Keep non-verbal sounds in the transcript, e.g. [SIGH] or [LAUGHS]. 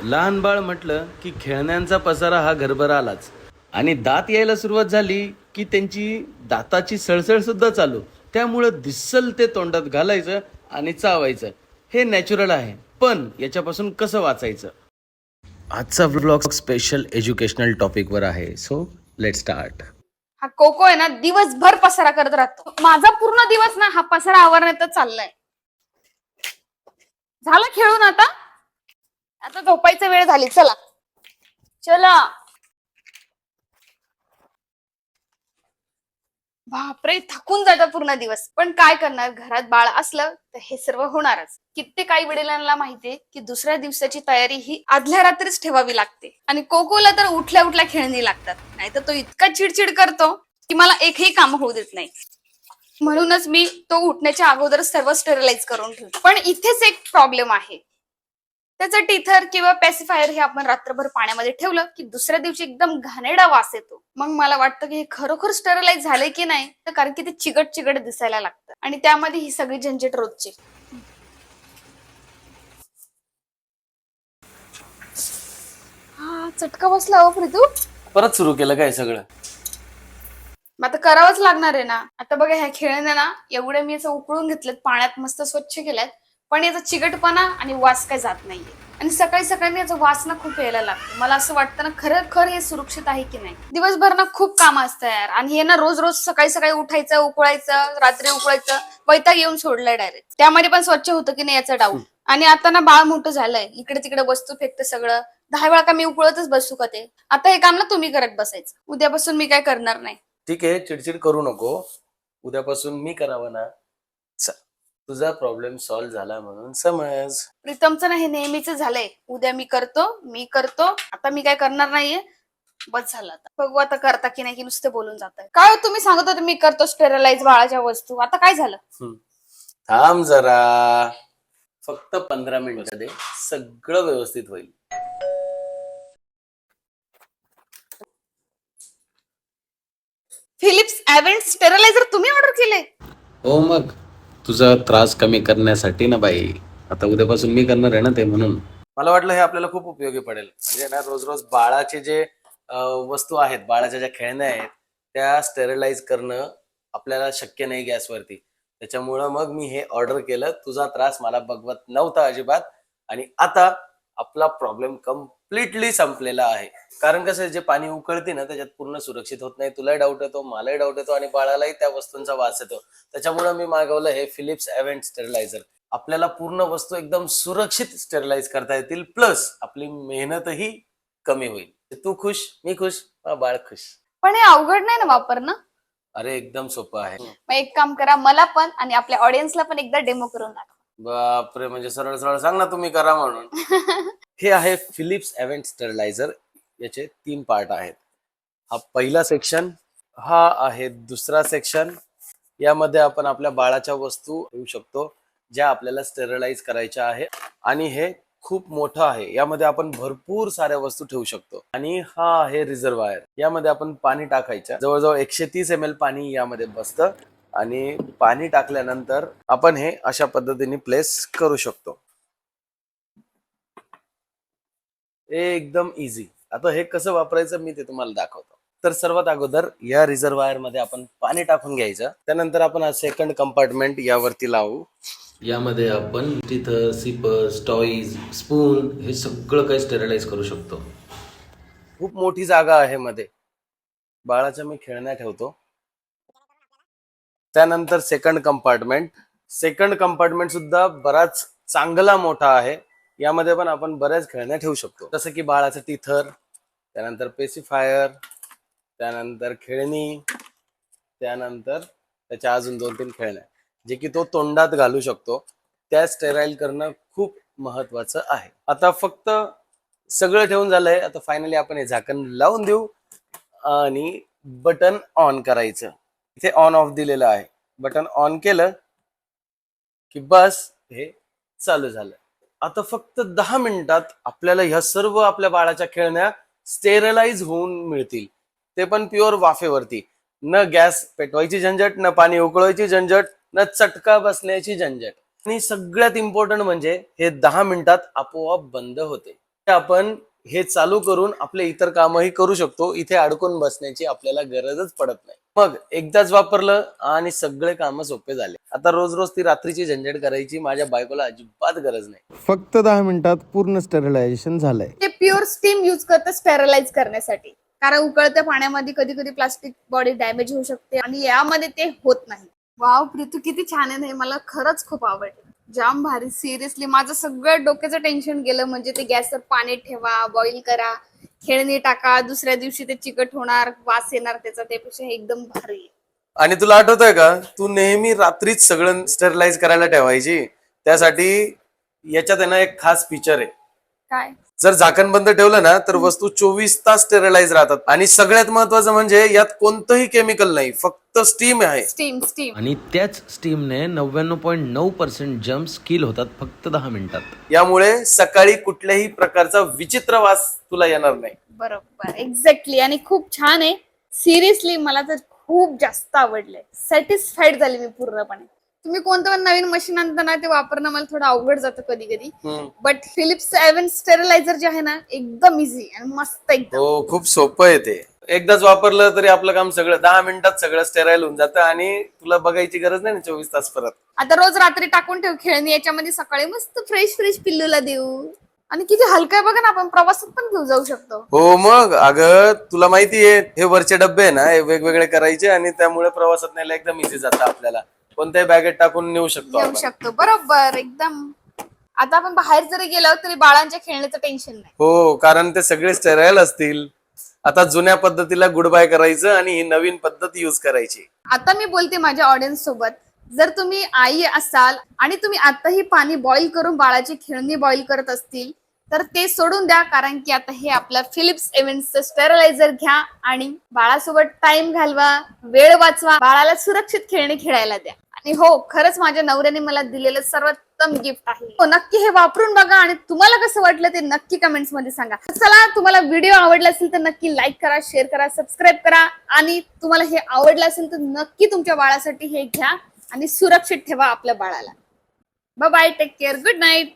लहान बाळ म्हटलं की खेळण्यांचा पसारा हा घरभर आलाच आणि दात यायला सुरुवात झाली की त्यांची दाताची सळसळ सुद्धा चालू. त्यामुळं दिसल ते तोंडात घालायचं आणि चावायचं. हे नॅचरल आहे पण याच्यापासून कसं वाचायचं? आजचा व्लॉग स्पेशल एज्युकेशनल टॉपिकवर आहे. सो लेट स्टार्ट हा कोको आहे ना दिवसभर पसारा करत राहतो. माझा पूर्ण दिवस ना हा पसारा आवरण्यातच चाललाय. झालं खेळून आता? आता झोपायचं वेळ झाली चला. चला. बापरे थकून जातं पूर्ण दिवस. पण काय करणार? घरात बाळ असलं तर हे सर्व होणारच. कित्येक आई वडिलांना माहितीये की दुसऱ्या दिवसाची तयारी ही आदल्या रात्रीच ठेवावी लागते. आणि कोकोला तर उठल्या उठल्या खेळणी लागतात. नाहीतर तो इतका चिडचिड करतो की मला एकही काम होऊ देत नाही. म्हणूनच मी तो उठण्याच्या अगोदर सर्व स्टेरिलाइज करून ठेवतो. पण इथेच एक प्रॉब्लेम आहे. त्याचं टिथर किंवा पॅसिफायर हे आपण रात्रभर पाण्यामध्ये ठेवलं की दुसऱ्या दिवशी एकदम घाणेरडा वास येतो. मग मला वाटतं की हे खरोखर स्टेरिलाइज झाले की नाही तर कारण की ते चिकट चिकट दिसायला लागतं. आणि त्यामध्ये ही सगळी झंझट रोजची. हा चटका बसला हो प्रीतू. परत सुरू केलं काय सगळं? मग आता करावंच लागणार आहे ना. आता बघा ह्या खेळण्या ना एवढ्या मी असं उकळून घेतलेत पाण्यात मस्त स्वच्छ केल्यात. पण याचा चिकटपणा आणि वास काय जात नाहीये. आणि सकाळी सकाळी याचा वास ना खूप यायला लागतो. मला असं वाटतं ना खरं खर हे सुरक्षित आहे की नाही? दिवसभर ना खूप काम असतं यार. आणि हे ना रोज रोज सकाळी सकाळी उठायचं उकळायचं रात्री उकळायचं वैताग येऊन सोडलंय डायरेक्ट त्यामध्ये पण स्वच्छ होतं की नाही याचा डाऊट आणि आता ना बाळ मोठं झालंय. इकडे तिकडे वस्तू फेकतं सगळं. दहा वेळा का मी उकळतच बसू का ते? आता हे काम ना तुम्ही करत बसायचं. उद्यापासून मी काय करणार नाही. ठीक आहे चिडचिड करू नको. उद्यापासून मी करावं ना. तुझा प्रॉब्लेम सॉल्व्ह झाला म्हणून समज. प्रीतमचं ना हे नेहमीच झालंय. उद्या मी करतो मी करतो. आता मी काय करणार नाहीये. बस झालं आता. बघू आता करता की नाही की नुसते बोलून जात काय हो तुम्ही सांगत होते मी करतो स्टेरलाइज बाळाच्या वस्तू. आता काय झालं? थांब जरा. फक्त पंधरा मिनिटं दे. सगळं व्यवस्थित होईल. फिलिप्स एव्हेंट स्टेरलायझर तुम्ही ऑर्डर केले हो मग. तुझा त्रास कमी करण्यासाठी ना बाई. आता उद्यापासून मी करणार आहे ना ते म्हणून. मला वाटलं हे आपल्याला खूप उपयोगी पडेल. म्हणजे ना रोज रोज बाळाचे जे वस्तू आहेत बाळाच्या ज्या खेळण्या आहेत त्या स्टेरिलाइज करणं आपल्याला शक्य नाही गॅसवरती. त्याच्यामुळं मग मी हे ऑर्डर केलं. तुझा त्रास मला बघवत नव्हता अजिबात. आणि आता आपला प्रॉब्लेम कम्प्लिटली संपलेला आहे. कारण कसं जे पाणी उकळते ना त्याच्यात पूर्ण सुरक्षित होत नाही. तुलाही डाऊट येतो मलाही डाऊट येतो आणि बाळालाही त्या वस्तूंचा वास येतो. त्याच्यामुळे मी मागवलं हे फिलिप्स एव्हेंट स्टेरिलायझर आपल्याला पूर्ण वस्तू एकदम सुरक्षित स्टेरिलाइज करता येतील. प्लस आपली मेहनतही कमी होईल. तू खुश मी खुश बाळ खुश. पण हे अवघड नाही ना वापरणं? अरे एकदम सोपं आहे. मग एक काम करा मला पण आणि आपल्या ऑडियन्सला पण एकदा डेमो करून दाखवा. बापरे म्हणजे सरळ सरळ सांग ना तुम्ही करा म्हणून. [LAUGHS] हे आहे फिलिप्स एव्हेंट स्टेरिलायझर याचे तीन पार्ट आहेत. हा पहिला सेक्शन हा आहे दुसरा सेक्शन यामध्ये आपण आपल्या बाळाच्या वस्तू ठेवू शकतो ज्या आपल्याला स्टेरिलाइज करायच्या आहे. आणि हे खूप मोठं आहे. यामध्ये आपण भरपूर साऱ्या वस्तू ठेवू शकतो. आणि हा आहे रिझर्वायर यामध्ये आपण पाणी टाकायचं. जवळजवळ एकशे तीस एम एल पाणी यामध्ये बसतं. आणि पाणी टाकल्यानंतर आपण हे अशा पद्धतीने प्लेस करू शकतो. एकदम इझी आता हे कसं वापरायचं मी ते तुम्हाला दाखवतो. तर सर्वात अगोदर या रिझर्वायरमध्ये आपण पाणी टाकून घ्यायचं. त्यानंतर आपण हा सेकंड कंपार्टमेंट यावरती लावू. यामध्ये आपण तिथं सिपर्स टॉईज स्पून हे सगळं काही स्टेरिलाइज करू शकतो. खूप मोठी जागा आहे मध्ये. बाळाच्या मी खेळण्या ठेवतो. त्यानंतर सेकंड कंपार्टमेंट सेकंड कंपार्टमेंट सुद्धा बराच चांगला मोठा आहे. यामध्ये पण आपण बऱ्याच खेळण्या ठेवू शकतो. जसं की बाळाचं टीथर त्यानंतर पेसिफायर त्यानंतर खेळणी त्यानंतर त्याच्या अजून दोन तीन खेळण्या. जे की तो तोंडात घालू शकतो. त्या स्टेराईल करणं खूप महत्वाचं आहे. आता फक्त सगळं ठेवून झालंय. आता फायनली आपण हे झाकण लावून देऊ. आणि बटन ऑन करायचं. इथे ऑन ऑफ दिलेलं आहे. बटन ऑन केलं की बस हे चालू झालं. आता फक्त दहा मिनिटात आपल्याला ह्या सर्व आपल्या बाळाच्या खेळण्या स्टेरलाइज होऊन मिळतील. ते पण प्युअर वाफेवरती. न गॅस पेटवायची झंझट न पाणी उकळवायची झंझट न चटका बसण्याची झंझट. आणि सगळ्यात इम्पॉर्टंट म्हणजे हे दहा मिनिटात आपोआप बंद होते. आपण हे चालू करून आपले इतर कामही करू शकतो. इथे अडकून बसण्याची आपल्याला गरजच पडत नाही. मग एकदाच वापरलं आणि सगळे कामं सोपे झाले. आता रोज रोज ती रात्रीची झंझट करायची माझ्या बायकोला अजिबात गरज नाही. फक्त दहा मिनिटात पूर्ण स्टेरिलायझेशन झालंय. ते प्युअर स्टीम युज करतं स्टेरलाइज करण्यासाठी. कारण उकळत्या पाण्यामध्ये कधी कधी प्लास्टिक बॉडी डॅमेज होऊ शकते आणि यामध्ये ते होत नाही. वाव प्रीतू किती छान आहे हे. मला खरंच खूप आवडलं. जाम भारी. सिरियसली माझं सगळं डोक्याचं टेन्शन गेलं. म्हणजे ते गॅसवर पाणी ठेवा बॉईल करा. खेळणी टाका दुसऱ्या दिवशी ते चिकट होणार वास येणार त्याचा त्यापेक्षा हे एकदम भारी आहे. आणि तुला आठवतंय का? तू नेहमी रात्रीच सगळं स्टेरिलाइज करायला ठेवायची. त्यासाठी याच्यात आहे ना एक खास फीचर आहे. काय? जर झाकण बंद ठेवलं ना तर वस्तू चोवीस तास स्टेरिलाइज राहतात. आणि सगळ्यात महत्वाचं म्हणजे यात कोणतंही केमिकल नाही फक्त स्टीम आहे. स्टीम स्टीम आणि त्याच स्टीमने नव्याण्णव पॉईंट नऊ पर्सेंट जम्प्स किल होतात फक्त दहा मिनिटात. यामुळे सकाळी कुठल्याही प्रकारचा विचित्र वास तुला येणार नाही. बरोबर. एक्झॅक्टली आणि खूप छान आहे. सिरियसली मला तर खूप जास्त आवडलंय. सॅटिस्फाईड झाले मी पूर्णपणे. तुम्ही कोणतं पण नवीन मशीन आणताना ते वापरणं मला थोडं अवघड जातं कधी कधी बट फिलिप्स एव्हन स्टेरिलायझर जे आहे ना एकदम इझी आणि मस्त एकदम. हो खूप सोपं आहे ते. एकदाच वापरलं तरी आपलं काम सगळं दहा मिनिटात सगळं स्टेराईल होऊन जातं आणि तुला बघायची गरज नाही ना चोवीस तास परत. आता रोज रात्री टाकून ठेव खेळणी याच्यामध्ये सकाळी मस्त फ्रेश फ्रेश पिल्लूला देऊ. आणि किती हलकं आहे बघा ना आपण प्रवासात पण घेऊ जाऊ शकतो. हो मग. अगं तुला माहितीये हे वरचे डब्बे आहे ना हे वेगवेगळे करायचे आणि त्यामुळे प्रवासात न्यायला एकदम इझी जातं आपल्याला. कोणत्याही बॅगेत टाकून नेऊ शकतो घेऊ आपण. शकतो. बरोबर एकदम. आता आपण बाहेर जरी गेलो तरी बाळांच्या खेळण्याचं टेन्शन नाही. हो कारण ते सगळे स्टेराईल असतील. आता जुन्या पद्धतीला गुड बाय करायचं आणि ही नवीन पद्धत युज करायची. आता मी बोलते माझ्या ऑडियन्स सोबत. जर तुम्ही आई असाल आणि तुम्ही आताही पाणी बॉईल करून बाळाची खेळणी बॉईल करत असतील तर ते सोडून द्या कारण की आता हे आपलं फिलिप्स इव्हेंटचं स्टेरलायझर घ्या आणि बाळासोबत टाइम घालवा वेळ वाचवा बाळाला सुरक्षित खेळणी खेळायला द्या. आणि हो खरंच माझ्या नवऱ्याने मला दिलेलं सर्वोत्तम गिफ्ट आहे. हो नक्की हे वापरून बघा आणि तुम्हाला कसं वाटलं ते नक्की कमेंट्समध्ये सांगा. चला तुम्हाला व्हिडिओ आवडला असेल तर नक्की लाईक करा शेअर करा सबस्क्राईब करा आणि तुम्हाला हे आवडलं असेल तर नक्की तुमच्या बाळासाठी हे घ्या आणि सुरक्षित ठेवा आपल्या बाळाला. Bye take care good night